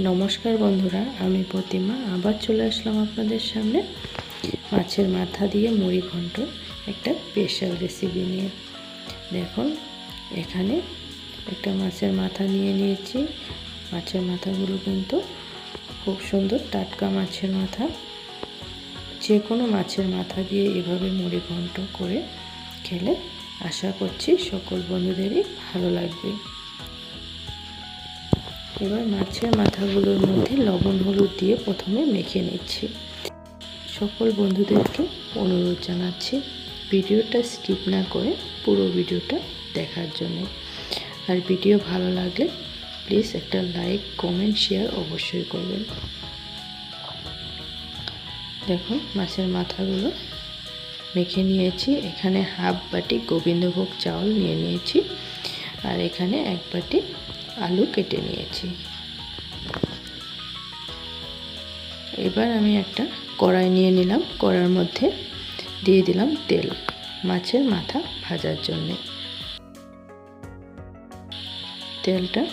নমস্কার বন্ধুরা, আমি প্রতিমা। আবার চলে আসলাম আপনাদের সামনে। মাছের মাথা দিয়ে মুড়ি ঘন্ট, একটা স্পেশাল রেসিপি নিয়ে। দেখুন, এখানে একটা মাছের মাথা নিয়ে নিয়েছি। মাছের মাথাগুলো কিন্তু খুব সুন্দর টাটকা মাছের মাথা। যে কোনো মাছের মাথা দিয়ে এভাবে মুড়ি ঘন্ট করে খেলে আশা করছি সকল বন্ধুদেরই ভালো লাগবে। এবার মাছের মাথাগুলোর মধ্যে লবণ, হলুদ দিয়ে প্রথমে মেখে নিচ্ছি। সকল বন্ধুদেরকে অনুরোধ জানাচ্ছি ভিডিওটা স্কিপ না করে পুরো ভিডিওটা দেখার জন্য। আর ভিডিও ভালো লাগলে প্লিজ একটা লাইক, কমেন্ট, শেয়ার অবশ্যই করবেন। দেখুন মাছের মাথাগুলো মেখে নিয়েছি। এখানে হাফ বাটি গোবিন্দভোগ চাউল নিয়ে নিয়েছি। আর এখানে এক বাটি আলু কেটে নিয়েছি। এবার আমি একটা কড়াই নিয়ে নিলাম। কড়ার মধ্যে দিয়ে দিলাম তেল, মাছের মাথা ভাজার জন্যে। তেলটা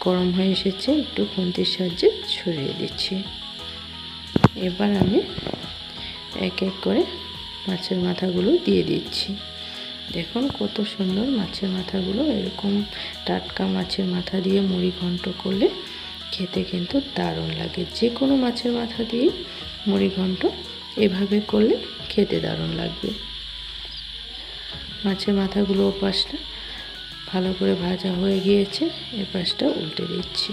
গরম হয়ে এসেছে, একটু খুন্তির সাহায্যে ছড়িয়ে দিচ্ছি। এবার আমি এক এক করে মাছের মাথাগুলো দিয়ে দিচ্ছি। দেখুন কত সুন্দর মাছের মাথাগুলো, এরকম টাটকা মাছের মাথা দিয়ে মুড়ি ঘন্ট করলে খেতে কিন্তু দারুণ লাগে। যে কোনো মাছের মাথা দিয়ে মুড়ি ঘন্ট এভাবে করলে খেতে দারুণ লাগবে। মাছের মাথাগুলো ওপাশটা ভালো করে ভাজা হয়ে গিয়েছে এ পাশটা উল্টে দিচ্ছি।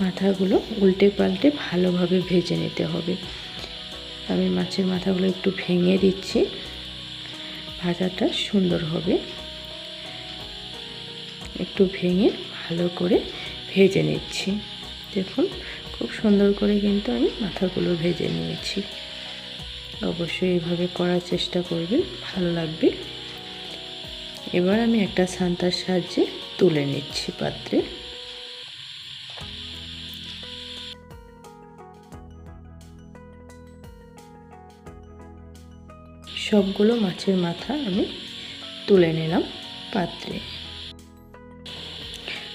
মাথাগুলো উল্টে পাল্টে ভালোভাবে ভেজে নিতে হবে। আমি মাছের মাথাগুলো একটু ভেঙে দিচ্ছি। ভাজাটা সুন্দর হবে। একটু ভেঙে ভালো করে ভেজে নিচ্ছি। দেখুন, খুব সুন্দর করে কিন্তু আমি মাথাগুলো ভেজে নিয়েছি। অবশ্যই এইভাবে করার চেষ্টা করবেন, ভালো লাগবে। এবার আমি একটা সান্তার সাহায্যে তুলে নিচ্ছি পাত্রে। সবগুলো মাছের মাথা আমি তুলে নিলাম পাত্রে।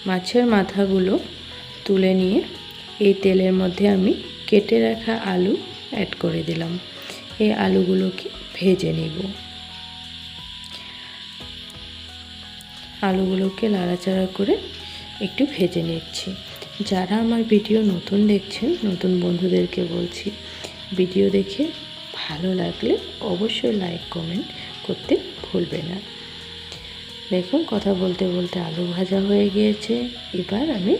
মাছের মাথাগুলো তুলে নিয়ে এই তেলের মধ্যে আমি কেটে রাখা আলু অ্যাড করে দিলাম। এই আলুগুলোকে ভেজে নিব। আলুগুলোকে লাড়াচাড়া করে একটু ভেজে নিচ্ছি। যারা আমার ভিডিও নতুন দেখছেন, নতুন বন্ধুদেরকে বলছি, ভিডিও দেখে ভালো লাগলে অবশ্যই লাইক কমেন্ট করতে ভুলবে না। দেখুন, কথা বলতে বলতে আলু ভাজা হয়ে গিয়েছে, এবার আমি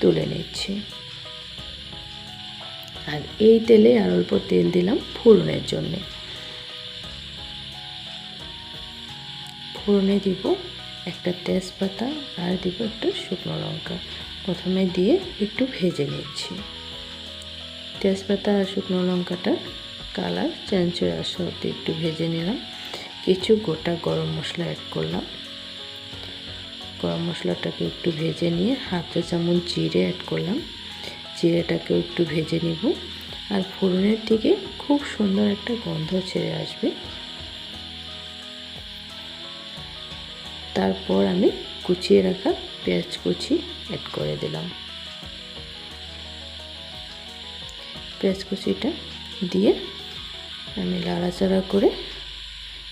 তুলে নিচ্ছি। আর এই তেলে আর অল্প তেল দিলাম ফোড়নের জন্য। ফোড়নে দিব একটা তেজপাতা আর দিব একটু শুকনো লঙ্কা। প্রথমে দিয়ে একটু ভেজে নিচ্ছি। তেজপাতা আর শুকনো লঙ্কাটা কালার চেঞ্জ হয়ে আসা অব্দি একটু ভেজে নিলাম। কিছু গোটা গরম মশলা অ্যাড করলাম। গরম মশলাটাকে একটু ভেজে নিয়ে চা চামচ জিরে অ্যাড করলাম। জিরেটাকেও একটু ভেজে নিব। আর ফোড়নের দিকে খুব সুন্দর একটা গন্ধ ছেড়ে আসবে। তারপর আমি কুচিয়ে রাখা পেঁয়াজ কুচি অ্যাড করে দিলাম। পেঁয়াজ কুচিটা দিয়ে আমি লাড়াচাড়া করে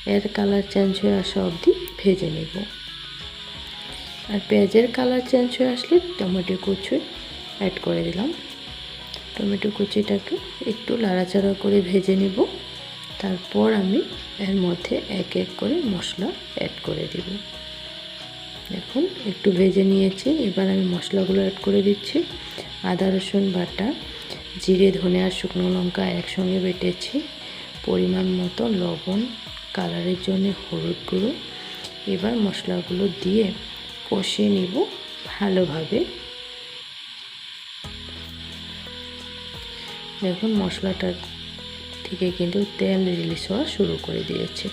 এর কালার চেঞ্জ হয়ে আসা অবধি ভেজে নেব। আর পেঁয়াজের কালার চেঞ্জ হয়ে আসলে টমেটো কুচি অ্যাড করে দিলাম। টমেটো কুচিটাকে একটু লাড়াচাড়া করে ভেজে নেব। তারপর আমি এর মধ্যে এক এক করে মশলা অ্যাড করে দেব। দেখুন, একটু ভেজে নিয়েছি। এবার আমি মশলাগুলো অ্যাড করে দিচ্ছি। আদা রসুন বাটা, জিরে ধনে আর শুকনো লঙ্কা একসঙ্গে বেটেছি। পরিমাণ মতো লবণ, কালারের জন্য হলুদ গুঁড়ো। এবার মশলাগুলো দিয়ে কষিয়ে নিব ভালোভাবে। দেখুন মশলাটা থেকে কিন্তু তেল রিলিজ হওয়া শুরু করে দিয়েছে।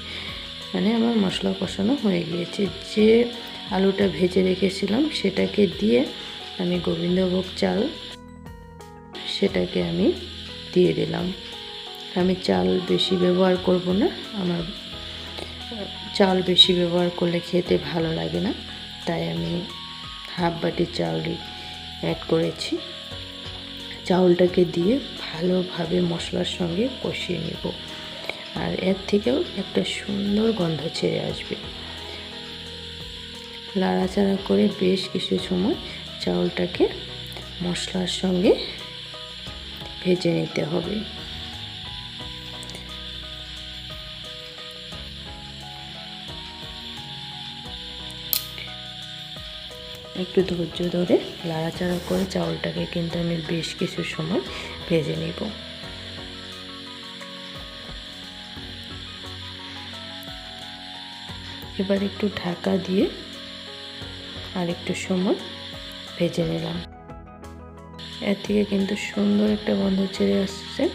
মানে আমার মশলা কষানো হয়ে গিয়েছে। যে আলুটা ভেজে রেখেছিলাম, সেটাকে দিয়ে আমি গোবিন্দভোগ চাল, সেটাকে আমি দিয়ে দিলাম। আমি চাল বেশি ব্যবহার করব না। আমার, চাল বেশি ব্যবহার করলে খেতে ভালো লাগে না। তাই আমি হাফ বাটি চাল অ্যাড করেছি। চাউলটাকে দিয়ে ভালোভাবে মশলার সঙ্গে কষিয়ে নেব। আর এর থেকেও একটা সুন্দর গন্ধ ছেড়ে আসবে। লাড়াচাড়া করে বেশ কিছু সময় চাউলটাকে মশলার সঙ্গে ভেজে নিতে হবে। একটু ধৈর্য ধরে লাড়াচাড়া করে চাউলটাকে কিন্তু আমি বেশ কিছু সময় ভেজে নেব। এবার একটু ঢাকা দিয়ে আর একটু সময় ভেজে নিলাম। এর থেকে কিন্তু সুন্দর একটা গন্ধ ছেড়ে আসছে।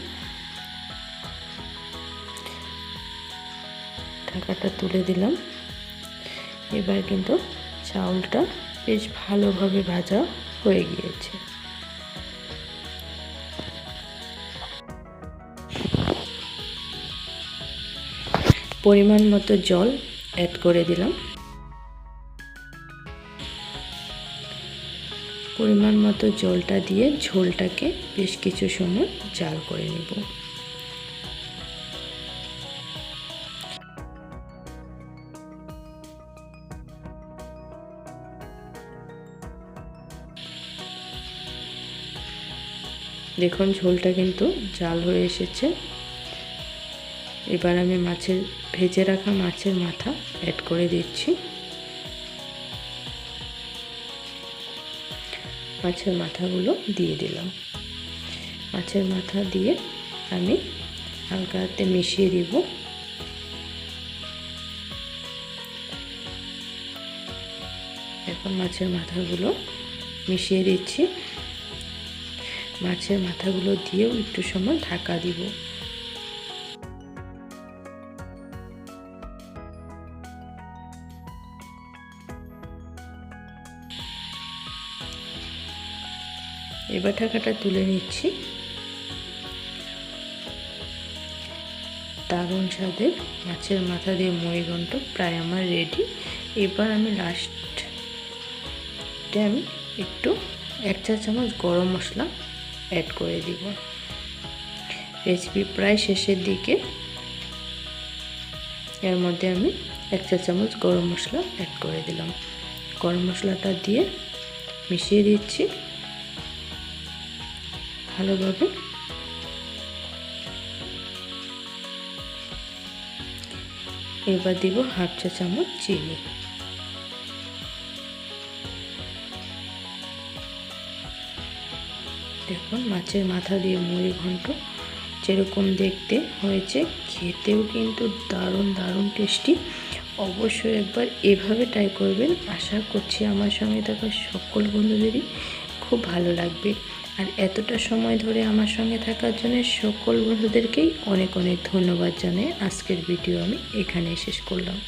ঢাকাটা তুলে দিলাম। এবার কিন্তু চাউলটা বেশ ভালোভাবে ভাজা হয়ে গিয়েছে। পরিমাণ মতো জল অ্যাড করে দিলাম। পরিমাণ মতো জলটা দিয়ে ঝোলটাকে বেশ কিছু সময় জাল করে নেব। দেখুন, ঝোলটা কিন্তু জাল হয়ে এসেছে। এবার আমি মাছের, ভেজে রাখা মাছের মাথা অ্যাড করে দিচ্ছি। মাছের মাথাগুলো দিয়ে দিলাম। মাছের মাথা দিয়ে আমি হালকা হাতে মিশিয়ে দিব। এখন মাছের মাথাগুলো মিশিয়ে দিচ্ছি। মাছের মাথাগুলো দিয়েও একটু সময় ঢাকা দিব। এবার ঢাকাটা তুলে নিচ্ছি। দারুণ স্বাদের মাছের মাথা দিয়ে মুড়িঘণ্ট প্রায় আমার রেডি এবার আমি লাস্ট আমি একটু এক চা চামচ গরম মশলা অ্যাড করে দিব। রেসিপি প্রায় শেষের দিকে। এর মধ্যে আমি এক চা চামচ গরম মশলা অ্যাড করে দিলাম। গরম মশলাটা দিয়ে মিশিয়ে দিচ্ছি। ভালোভাবে এবার দিব হাফ চা চামচ চিনি। দেখুন মাছের মাথা দিয়ে মুড়ি ঘন্ট। যেরকম দেখতে হয়েছে, খেতেও কিন্তু দারুণ দারুণ টেস্টি। অবশ্যই একবার এভাবে ট্রাই করবেন। আশা করছি আমার সঙ্গে থাকা সকল বন্ধুদেরই খুব ভালো লাগবে। আর এতটা সময় ধরে আমার সঙ্গে থাকার জন্য সকল বন্ধুদেরকেই অনেক অনেক ধন্যবাদ জানাই আজকের ভিডিও আমি এখানে শেষ করলাম।